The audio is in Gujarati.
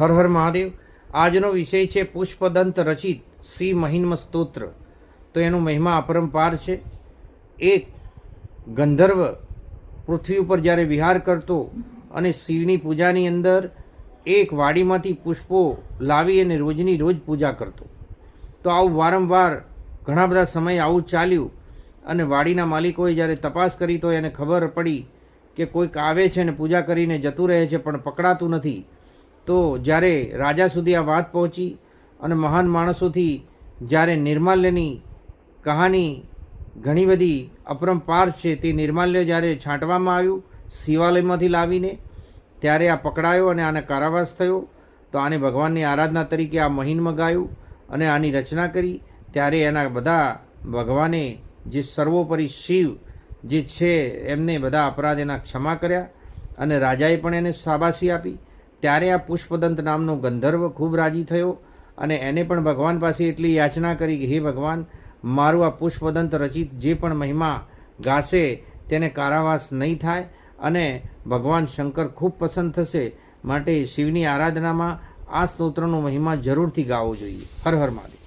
હર હર મહાદેવ. આજનો વિષય છે પુષ્પદંત રચિત. શ્રી મહિન્મ સ્તોત્ર. તો એનો મહિમા અપરંપાર છે. એક ગંધર્વ પૃથ્વી ઉપર જ્યારે વિહાર કરતો અને શિવની પૂજાની અંદર એક વાડીમાંથી પુષ્પો લાવી અને રોજની રોજ પૂજા કરતો. તો આવું વારંવાર ઘણા બધા સમય આવું ચાલ્યું અને વાડીના માલિકોએ જ્યારે તપાસ કરી તો એને ખબર પડી કે કોઈક આવે છે ને પૂજા કરીને જતું રહે છે, પણ પકડાતું નથી. તો જ્યારે રાજા સુધી આ વાત પહોંચી અને મહાન માણસોથી જ્યારે નિર્માલ્યની કહાની ઘણી બધી અપરંપાર છે તે નિર્માલ્ય જ્યારે છાંટવામાં આવ્યું, શિવાલયમાંથી લાવીને, ત્યારે આ પકડાયો અને આને કારાવાસ થયો. તો આને ભગવાનની આરાધના તરીકે આ મહિન મગાયું અને આની રચના કરી. ત્યારે એના બધા ભગવાને જે સર્વોપરી શિવ જે છે, એમને બધા અપરાધ એના ક્ષમા કર્યા અને રાજાએ પણ એને શાબાશી આપી. ત્યારે આ પુષ્પદંત નામનો ગંધર્વ ખૂબ રાજી થયો અને એને પણ ભગવાન પાસે એટલી યાચના કરી કે, હે ભગવાન, મારું આ પુષ્પદંત રચિત જે પણ મહિમા ગાશે તેને કારાવાસ નહીં થાય અને ભગવાન શંકર ખૂબ પસંદ થશે માટે શિવની આરાધનામાં આ સ્તોત્રનો મહિમા જરૂરથી ગાવો જોઈએ. હર હર મહાદેવ.